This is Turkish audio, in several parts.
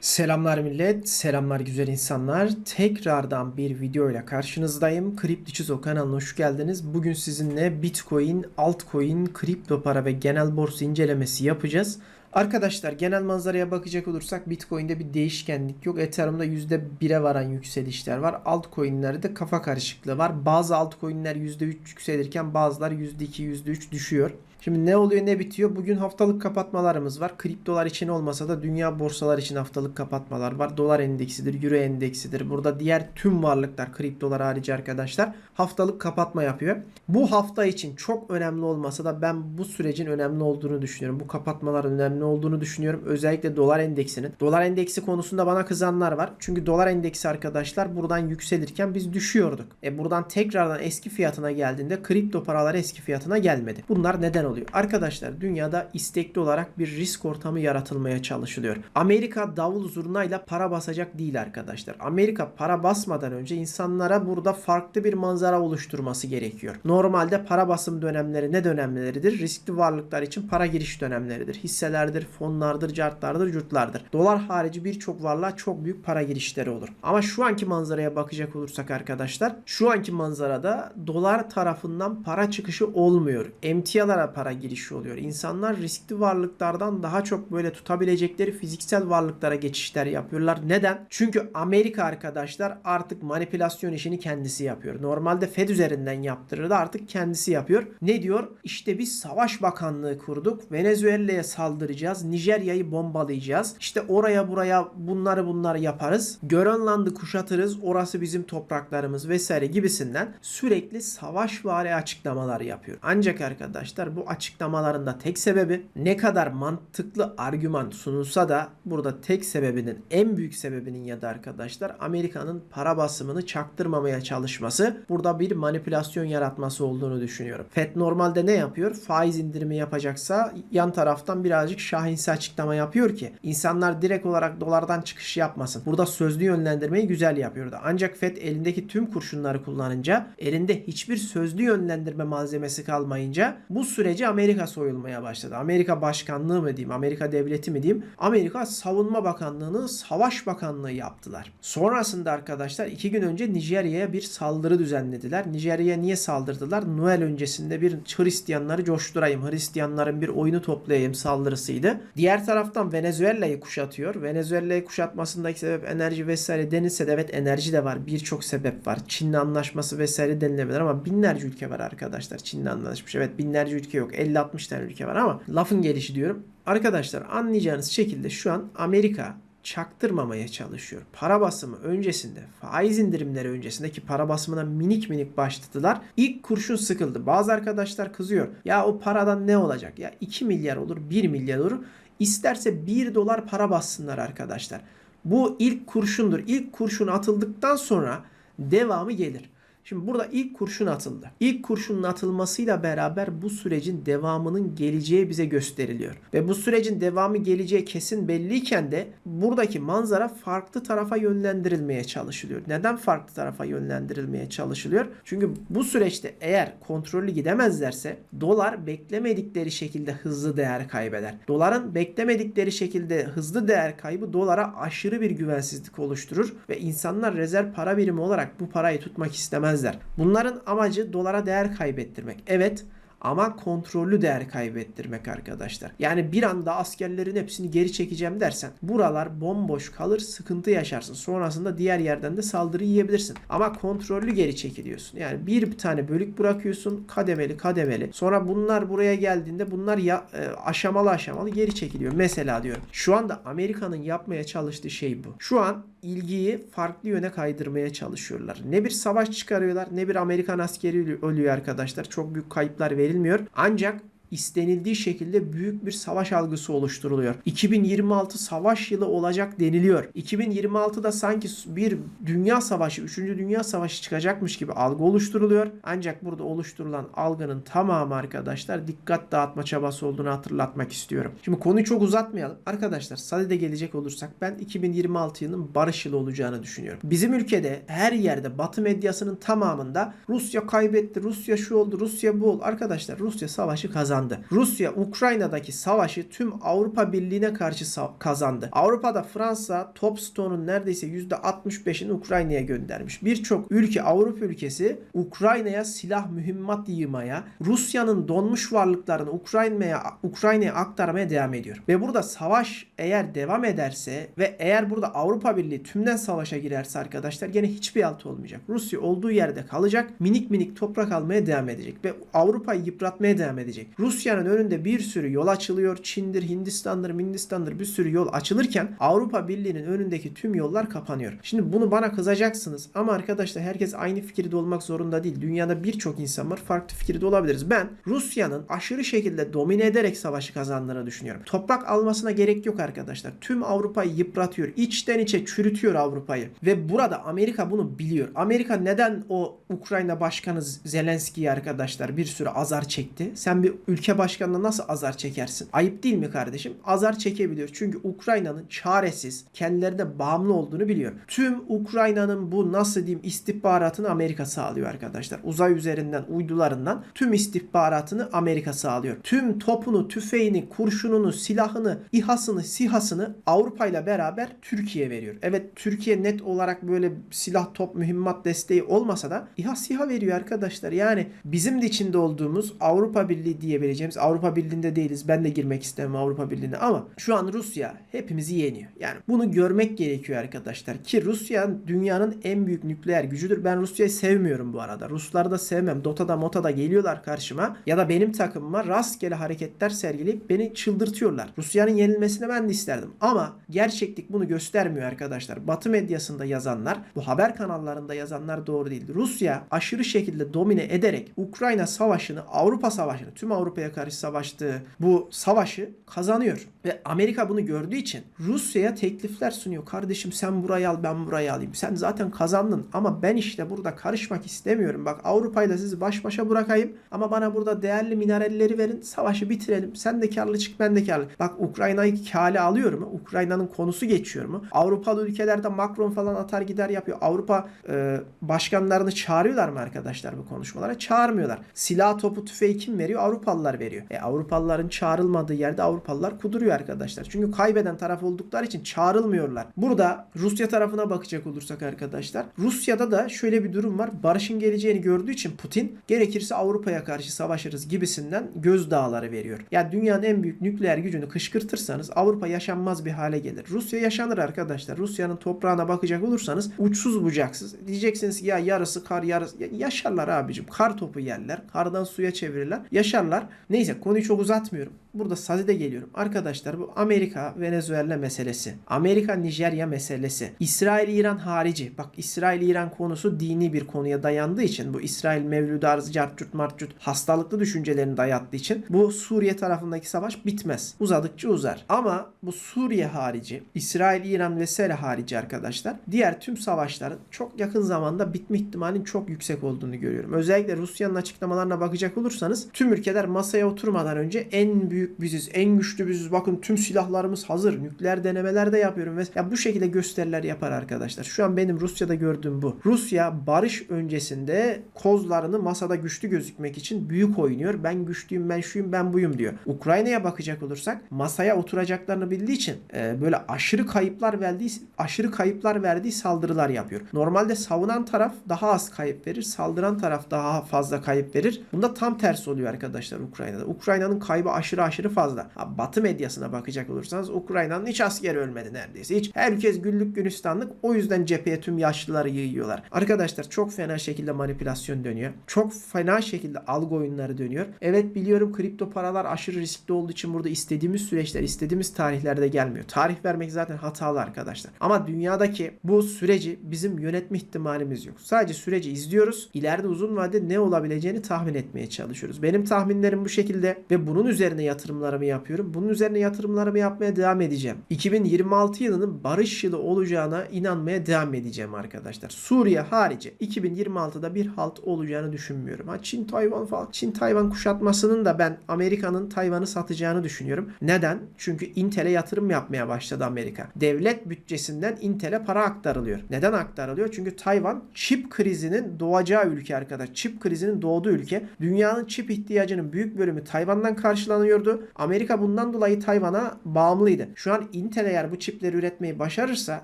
Selamlar millet, selamlar güzel insanlar. Tekrardan bir video ile karşınızdayım. Kriptiçizo kanalına hoş geldiniz. Bugün sizinle Bitcoin, altcoin, kripto para ve genel borsa incelemesi yapacağız. Arkadaşlar genel manzaraya bakacak olursak Bitcoin'de bir değişkenlik yok. Ethereum'da %1'e varan yükselişler var. Altcoin'lerde kafa karışıklığı var. Bazı altcoin'ler %3 yükselirken bazıları %2, %3 düşüyor. Şimdi ne oluyor ne bitiyor? Bugün haftalık kapatmalarımız var. Kriptolar için olmasa da dünya borsalar için haftalık kapatmalar var. Dolar endeksidir, euro endeksidir. Burada diğer tüm varlıklar kriptolar harici arkadaşlar haftalık kapatma yapıyor. Bu hafta için çok önemli olmasa da ben bu sürecin önemli olduğunu düşünüyorum. Bu kapatmaların önemli olduğunu düşünüyorum. Özellikle dolar endeksinin. Dolar endeksi konusunda bana kızanlar var. Çünkü dolar endeksi arkadaşlar buradan yükselirken biz düşüyorduk. E buradan tekrardan eski fiyatına geldiğinde kripto paralar eski fiyatına gelmedi. Bunlar neden oluyor? Arkadaşlar dünyada istekli olarak bir risk ortamı yaratılmaya çalışılıyor. Amerika davul zurnayla para basacak değil arkadaşlar. Amerika para basmadan önce insanlara burada farklı bir manzara oluşturması gerekiyor. Normalde para basım dönemleri ne dönemleridir? Riskli varlıklar için para giriş dönemleridir. Hisselerdir, fonlardır, cartlardır, curtlardır. Dolar harici birçok varlığa çok büyük para girişleri olur. Ama şu anki manzaraya bakacak olursak arkadaşlar şu anki manzarada dolar tarafından para çıkışı olmuyor. Emtialara para girişi oluyor. İnsanlar riskli varlıklardan daha çok böyle tutabilecekleri fiziksel varlıklara geçişler yapıyorlar. Neden? Çünkü Amerika arkadaşlar artık manipülasyon işini kendisi yapıyor. Normalde Fed üzerinden yaptırırdı artık kendisi yapıyor. Ne diyor? İşte biz savaş bakanlığı kurduk. Venezuela'ya saldıracağız. Nijerya'yı bombalayacağız. İşte oraya buraya bunları bunları yaparız. Grönland'ı kuşatırız. Orası bizim topraklarımız vesaire gibisinden sürekli savaşvari açıklamalar yapıyor. Ancak arkadaşlar bu açıklamalarında tek sebebi ne kadar mantıklı argüman sunulsa da burada tek sebebinin en büyük sebebinin ya da arkadaşlar Amerika'nın para basımını çaktırmamaya çalışması burada bir manipülasyon yaratması olduğunu düşünüyorum. FED normalde ne yapıyor? Faiz indirimi yapacaksa yan taraftan birazcık şahinsi açıklama yapıyor ki insanlar direkt olarak dolardan çıkış yapmasın. Burada sözlü yönlendirmeyi güzel yapıyordu. Ancak FED elindeki tüm kurşunları kullanınca elinde hiçbir sözlü yönlendirme malzemesi kalmayınca bu süreci Amerika soyulmaya başladı. Amerika başkanlığı mı diyeyim, Amerika devleti mi diyeyim, Amerika Savunma Bakanlığı'nı Savaş Bakanlığı yaptılar. Sonrasında arkadaşlar iki gün önce Nijerya'ya bir saldırı düzenlediler. Nijerya'ya niye saldırdılar? Noel öncesinde bir Hristiyanları coşturayım, Hristiyanların bir oyunu toplayayım saldırısıydı. Diğer taraftan Venezuela'yı kuşatıyor. Venezuela'yı kuşatmasındaki sebep enerji vesaire denilse de evet enerji de var. Birçok sebep var. Çin'le anlaşması vesaire denilebilir ama binlerce ülke var arkadaşlar. Çin'le anlaşmış. Evet binlerce ülke yok. 50-60 tane ülke var ama lafın gelişi diyorum. Arkadaşlar anlayacağınız şekilde şu an Amerika çaktırmamaya çalışıyor. Para basımı öncesinde, faiz indirimleri öncesindeki para basımına minik minik başladılar. İlk kurşun sıkıldı. Bazı arkadaşlar kızıyor. Ya o paradan ne olacak? Ya 2 milyar olur, 1 milyar olur. İsterse 1 dolar para bassınlar arkadaşlar. Bu ilk kurşundur. İlk kurşun atıldıktan sonra devamı gelir. Şimdi burada ilk kurşun atıldı. İlk kurşunun atılmasıyla beraber bu sürecin devamının geleceği bize gösteriliyor. Ve bu sürecin devamı geleceği kesin belliyken de buradaki manzara farklı tarafa yönlendirilmeye çalışılıyor. Neden farklı tarafa yönlendirilmeye çalışılıyor? Çünkü bu süreçte eğer kontrollü gidemezlerse dolar beklemedikleri şekilde hızlı değer kaybeder. Doların beklemedikleri şekilde hızlı değer kaybı dolara aşırı bir güvensizlik oluşturur ve insanlar rezerv para birimi olarak bu parayı tutmak istemez istemezler. Bunların amacı dolara değer kaybettirmek. Evet ama kontrollü değer kaybettirmek arkadaşlar. Yani bir anda askerlerin hepsini geri çekeceğim dersen buralar bomboş kalır sıkıntı yaşarsın. Sonrasında diğer yerden de saldırı yiyebilirsin. Ama kontrollü geri çekiliyorsun. Yani bir tane bölük bırakıyorsun kademeli kademeli. Sonra bunlar buraya geldiğinde bunlar ya, e, aşamalı aşamalı geri çekiliyor. Mesela diyorum şu anda Amerika'nın yapmaya çalıştığı şey bu. Şu an ilgiyi farklı yöne kaydırmaya çalışıyorlar. Ne bir savaş çıkarıyorlar ne bir Amerikan askeri ölüyor arkadaşlar. Çok büyük kayıplar verilmiyor. Ancak istenildiği şekilde büyük bir savaş algısı oluşturuluyor. 2026 savaş yılı olacak deniliyor. 2026'da sanki bir dünya savaşı, 3. dünya savaşı çıkacakmış gibi algı oluşturuluyor. Ancak burada oluşturulan algının tamamı arkadaşlar dikkat dağıtma çabası olduğunu hatırlatmak istiyorum. Şimdi konuyu çok uzatmayalım. Arkadaşlar sadede gelecek olursak ben 2026 yılının barış yılı olacağını düşünüyorum. Bizim ülkede her yerde Batı medyasının tamamında Rusya kaybetti, Rusya şu oldu, Rusya bu oldu. Arkadaşlar Rusya savaşı kazandı kazandı. Rusya Ukrayna'daki savaşı tüm Avrupa Birliği'ne karşı kazandı. Avrupa'da Fransa top stoğunun neredeyse %65'ini Ukrayna'ya göndermiş. Birçok ülke Avrupa ülkesi Ukrayna'ya silah mühimmat yığmaya, Rusya'nın donmuş varlıklarını Ukrayna'ya Ukrayna'ya aktarmaya devam ediyor. Ve burada savaş eğer devam ederse ve eğer burada Avrupa Birliği tümden savaşa girerse arkadaşlar gene hiçbir altı olmayacak. Rusya olduğu yerde kalacak. Minik minik toprak almaya devam edecek ve Avrupa'yı yıpratmaya devam edecek. Rusya'nın önünde bir sürü yol açılıyor. Çin'dir, Hindistan'dır, Hindistan'dır bir sürü yol açılırken Avrupa Birliği'nin önündeki tüm yollar kapanıyor. Şimdi bunu bana kızacaksınız ama arkadaşlar herkes aynı fikirde olmak zorunda değil. Dünyada birçok insan var. Farklı fikirde olabiliriz. Ben Rusya'nın aşırı şekilde domine ederek savaşı kazandığını düşünüyorum. Toprak almasına gerek yok arkadaşlar. Tüm Avrupa'yı yıpratıyor. İçten içe çürütüyor Avrupa'yı. Ve burada Amerika bunu biliyor. Amerika neden o Ukrayna Başkanı Zelenski'yi arkadaşlar bir sürü azar çekti? Sen bir ülke başkanına nasıl azar çekersin? Ayıp değil mi kardeşim? Azar çekebiliyor. Çünkü Ukrayna'nın çaresiz, kendilerine bağımlı olduğunu biliyor. Tüm Ukrayna'nın bu nasıl diyeyim istihbaratını Amerika sağlıyor arkadaşlar. Uzay üzerinden, uydularından tüm istihbaratını Amerika sağlıyor. Tüm topunu, tüfeğini, kurşununu, silahını, İHA'sını, SİHA'sını Avrupa ile beraber Türkiye veriyor. Evet Türkiye net olarak böyle silah, top, mühimmat desteği olmasa da İHA, SİHA veriyor arkadaşlar. Yani bizim de içinde olduğumuz Avrupa Birliği diyebileceğimiz Avrupa Birliği'nde değiliz. Ben de girmek istemem Avrupa Birliği'ne ama şu an Rusya hepimizi yeniyor. Yani bunu görmek gerekiyor arkadaşlar. Ki Rusya dünyanın en büyük nükleer gücüdür. Ben Rusya'yı sevmiyorum bu arada. Rusları da sevmem. Dota'da Mota'da geliyorlar karşıma ya da benim takımıma rastgele hareketler sergileyip beni çıldırtıyorlar. Rusya'nın yenilmesini ben de isterdim. Ama gerçeklik bunu göstermiyor arkadaşlar. Batı medyasında yazanlar, bu haber kanallarında yazanlar doğru değil. Rusya aşırı şekilde domine ederek Ukrayna savaşını, Avrupa savaşını, tüm Avrupa'ya karşı savaştığı bu savaşı kazanıyor. Ve Amerika bunu gördüğü için Rusya'ya teklifler sunuyor. Kardeşim sen burayı al ben burayı alayım. Sen zaten kazandın ama ben işte burada karışmak istemiyorum. Bak Avrupa'yla sizi baş başa bırakayım ama bana burada değerli mineralleri verin. Savaşı bitirelim. Sen de karlı çık ben de karlı. Bak Ukrayna'yı kale alıyor mu? Ukrayna'nın konusu geçiyor mu? Avrupalı ülkelerde Macron falan atar gider yapıyor. Avrupa e, başkanlarını çağırıyorlar mı arkadaşlar bu konuşmalara? Çağırmıyorlar. Silah topu tüfeği kim veriyor? Avrupalılar veriyor. E Avrupalıların çağrılmadığı yerde Avrupalılar kuduruyor arkadaşlar. Çünkü kaybeden taraf oldukları için çağrılmıyorlar. Burada Rusya tarafına bakacak olursak arkadaşlar. Rusya'da da şöyle bir durum var. Barışın geleceğini gördüğü için Putin gerekirse Avrupa'ya karşı savaşırız gibisinden gözdağları veriyor. Ya dünyanın en büyük nükleer gücünü kışkırtırsanız Avrupa yaşanmaz bir hale gelir. Rusya yaşanır arkadaşlar. Rusya'nın toprağına bakacak olursanız uçsuz bucaksız. Diyeceksiniz ya yarısı kar yarısı. Ya yaşarlar abicim. Kar topu yerler. Kardan suya çevirirler. Yaşarlar. Neyse konuyu çok uzatmıyorum. Burada Sazi'de geliyorum. Arkadaşlar bu Amerika Venezuela meselesi. Amerika Nijerya meselesi. İsrail İran harici. Bak İsrail İran konusu dini bir konuya dayandığı için bu İsrail Mevlüt Arzı cartcut martcut hastalıklı düşüncelerini dayattığı için bu Suriye tarafındaki savaş bitmez. Uzadıkça uzar. Ama bu Suriye harici, İsrail İran vesaire harici arkadaşlar diğer tüm savaşların çok yakın zamanda bitme ihtimalinin çok yüksek olduğunu görüyorum. Özellikle Rusya'nın açıklamalarına bakacak olursanız tüm ülkeler masaya oturmadan önce en büyük biziz, en güçlü biziz. Bakın tüm silahlarımız hazır. Nükleer denemeler de yapıyorum ve ya bu şekilde gösteriler yapar arkadaşlar. Şu an benim Rusya'da gördüğüm bu. Rusya barış öncesinde kozlarını masada güçlü gözükmek için büyük oynuyor. Ben güçlüyüm, ben şuyum, ben buyum diyor. Ukrayna'ya bakacak olursak masaya oturacaklarını bildiği için e, böyle aşırı kayıplar verdiği aşırı kayıplar verdiği saldırılar yapıyor. Normalde savunan taraf daha az kayıp verir, saldıran taraf daha fazla kayıp verir. Bunda tam tersi oluyor arkadaşlar Ukrayna'da. Ukrayna'nın kaybı aşırı aşırı fazla. Ha, Batı medyasına bakacak olursanız Ukrayna'nın hiç askeri ölmedi neredeyse. Hiç herkes güllük gülistanlık. O yüzden cepheye tüm yaşlıları yığıyorlar. Arkadaşlar çok fena şekilde manipülasyon dönüyor. Çok fena şekilde algı oyunları dönüyor. Evet biliyorum kripto paralar aşırı riskli olduğu için burada istediğimiz süreçler, istediğimiz tarihlerde gelmiyor. Tarih vermek zaten hatalı arkadaşlar. Ama dünyadaki bu süreci bizim yönetme ihtimalimiz yok. Sadece süreci izliyoruz. İleride uzun vadede ne olabileceğini tahmin etmeye çalışıyoruz. Benim tahminlerim bu şekilde ve bunun üzerine yatırım yatırımlarımı yapıyorum. Bunun üzerine yatırımlarımı yapmaya devam edeceğim. 2026 yılının barış yılı olacağına inanmaya devam edeceğim arkadaşlar. Suriye harici 2026'da bir halt olacağını düşünmüyorum. Ha Çin Tayvan falan. Çin Tayvan kuşatmasının da ben Amerika'nın Tayvan'ı satacağını düşünüyorum. Neden? Çünkü Intel'e yatırım yapmaya başladı Amerika. Devlet bütçesinden Intel'e para aktarılıyor. Neden aktarılıyor? Çünkü Tayvan çip krizinin doğacağı ülke arkadaş. Çip krizinin doğduğu ülke. Dünyanın çip ihtiyacının büyük bölümü Tayvan'dan karşılanıyordu. Amerika bundan dolayı Tayvan'a bağımlıydı. Şu an Intel eğer bu çipleri üretmeyi başarırsa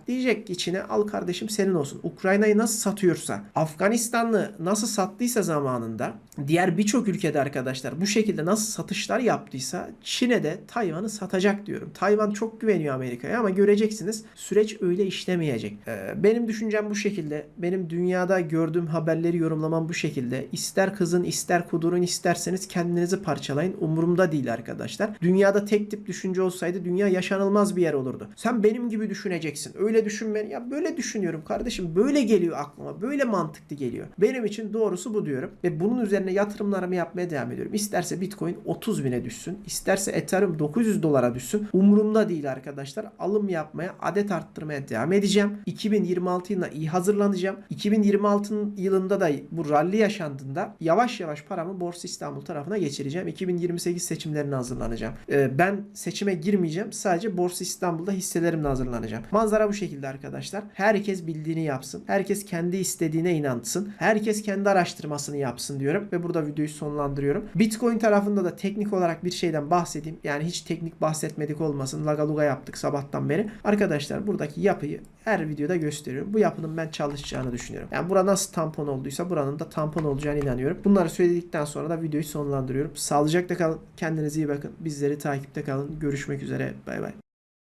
diyecek ki içine al kardeşim senin olsun. Ukrayna'yı nasıl satıyorsa, Afganistanlı nasıl sattıysa zamanında diğer birçok ülkede arkadaşlar bu şekilde nasıl satışlar yaptıysa Çin'e de Tayvan'ı satacak diyorum. Tayvan çok güveniyor Amerika'ya ama göreceksiniz süreç öyle işlemeyecek. Ee, benim düşüncem bu şekilde. Benim dünyada gördüğüm haberleri yorumlamam bu şekilde. İster kızın ister kudurun isterseniz kendinizi parçalayın. Umurumda değil arkadaşlar. Dünyada tek tip düşünce olsaydı dünya yaşanılmaz bir yer olurdu. Sen benim gibi düşüneceksin. Öyle düşünme. Ya böyle düşünüyorum kardeşim. Böyle geliyor aklıma. Böyle mantıklı geliyor. Benim için doğrusu bu diyorum. Ve bunun üzerine yatırımlarımı yapmaya devam ediyorum. İsterse Bitcoin 30 bine düşsün. isterse Ethereum 900 dolara düşsün. Umurumda değil arkadaşlar. Alım yapmaya, adet arttırmaya devam edeceğim. 2026 yılına iyi hazırlanacağım. 2026 yılında da bu rally yaşandığında yavaş yavaş paramı Borsa İstanbul tarafına geçireceğim. 2028 seçimlerine hazırlanacağım. Ee, ben seçime girmeyeceğim. Sadece Borsa İstanbul'da hisselerimle hazırlanacağım. Manzara bu şekilde arkadaşlar. Herkes bildiğini yapsın. Herkes kendi istediğine inansın. Herkes kendi araştırmasını yapsın diyorum ve burada videoyu sonlandırıyorum. Bitcoin tarafında da teknik olarak bir şeyden bahsedeyim. Yani hiç teknik bahsetmedik olmasın. Lagaluga yaptık sabahtan beri. Arkadaşlar buradaki yapıyı her videoda gösteriyorum. Bu yapının ben çalışacağını düşünüyorum. Yani bura nasıl tampon olduysa buranın da tampon olacağına inanıyorum. Bunları söyledikten sonra da videoyu sonlandırıyorum. Sağlıcakla kalın. Kendinize iyi bakın. Bizleri takipte kalın. Görüşmek üzere. Bay bay.